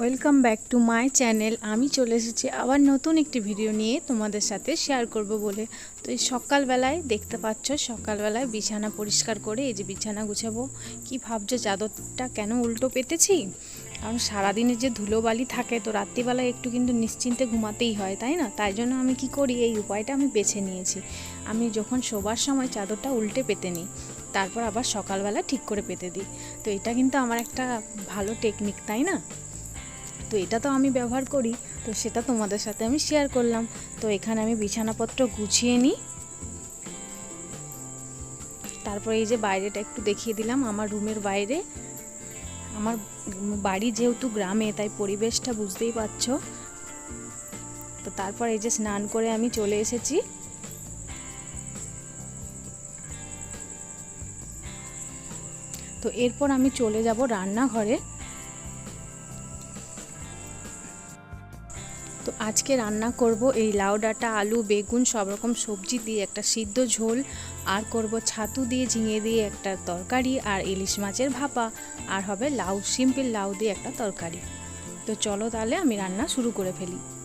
Welcome back to my channel. আমি চলে এসেছি আবার নতুন একটি ভিডিও নিয়ে তোমাদের সাথে শেয়ার করব বলে। তো এই সকালবেলায় দেখতে পাচ্ছ, সকালবেলায় বিছানা পরিষ্কার করে এই যে বিছানা গুছাবো। কি ভাবছ, চাদরটা কেন উল্টো পেতেছি? কারণ সারাদিনে যে ধুলোবালি থাকে, তো রাত্রিবেলায় একটু কিন্তু নিশ্চিন্তে ঘুমাতেই হয়, তাই না? তাই জন্য আমি কি করি, এই উপায়টা আমি বেছে নিয়েছি। আমি যখন শোবার সময় চাদরটা উল্টে পেতে নিই, তারপর আবার সকালবেলা ঠিক করে পেতে দিই। তো এটা কিন্তু আমার একটা ভালো টেকনিক তাই না? তো এটা তো আমি ব্যবহার করি, তো সেটা তোমাদের সাথে আমি শেয়ার করলাম। তো এখানে আমি বিছানাপত্র গুছিয়ে নিই। তারপরে এই যে বাইরেটা একটু দেখিয়ে দিলাম, আমার রুমের বাইরে। আমার বাড়ি যেহেতু গ্রামে, তাই পরিবেশটা বুঝতেই পারছ। তো তারপর এই যে স্নান করে আমি চলে এসেছি। তো এরপর আমি চলে যাব রান্নাঘরে। তো আজকে রান্না করব এই লাউ ডাঁটা, আলু, বেগুন, সব রকম সবজি দিয়ে একটা সিদ্ধ ঝোল। আর করব ছাতু দিয়ে, ঝিঙে দিয়ে একটা তরকারি আর ইলিশ মাছের ভাপা। আর হবে লাউ, সিম্পল লাউ দিয়ে একটা তরকারি। তো চলো তাহলে আমি রান্না শুরু করে ফেলি।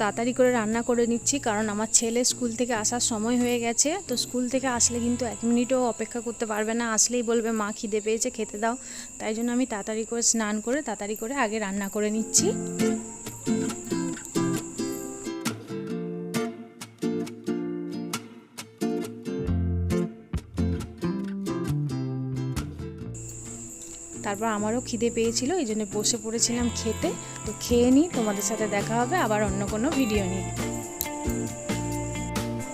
তাড়াতাড়ি করে রান্না করে নিচ্ছি, কারণ আমার ছেলে স্কুল থেকে আসার সময় হয়ে গেছে। তো স্কুল থেকে আসলে কিন্তু এক মিনিটও অপেক্ষা করতে পারবে না, আসলেই বলবে, মা খিদে পেয়েছে, খেতে দাও। তাই জন্য আমি তাড়াতাড়ি করে স্নান করে, তাড়াতাড়ি করে আগে রান্না করে নিচ্ছি। তারপর আমারও খিদে পেয়েছিল, এই জন্য বসে পড়েছিলাম খেতে। তো খেয়ে নিই, তোমাদের সাথে দেখা হবে, আবার অন্য কোনো ভিডিও নিয়ে।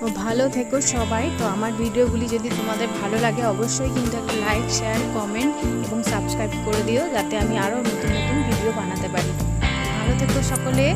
ও ভালো থেকো সবাই। তো আমার ভিডিওগুলি যদি তোমাদের ভালো লাগে, অবশ্যই কিন্তু একটা লাইক শেয়ার কমেন্ট এবং সাবস্ক্রাইব করে দিও, যাতে আমি আরও নতুন নতুন ভিডিও বানাতে পারি। ভালো থেকো সকলে।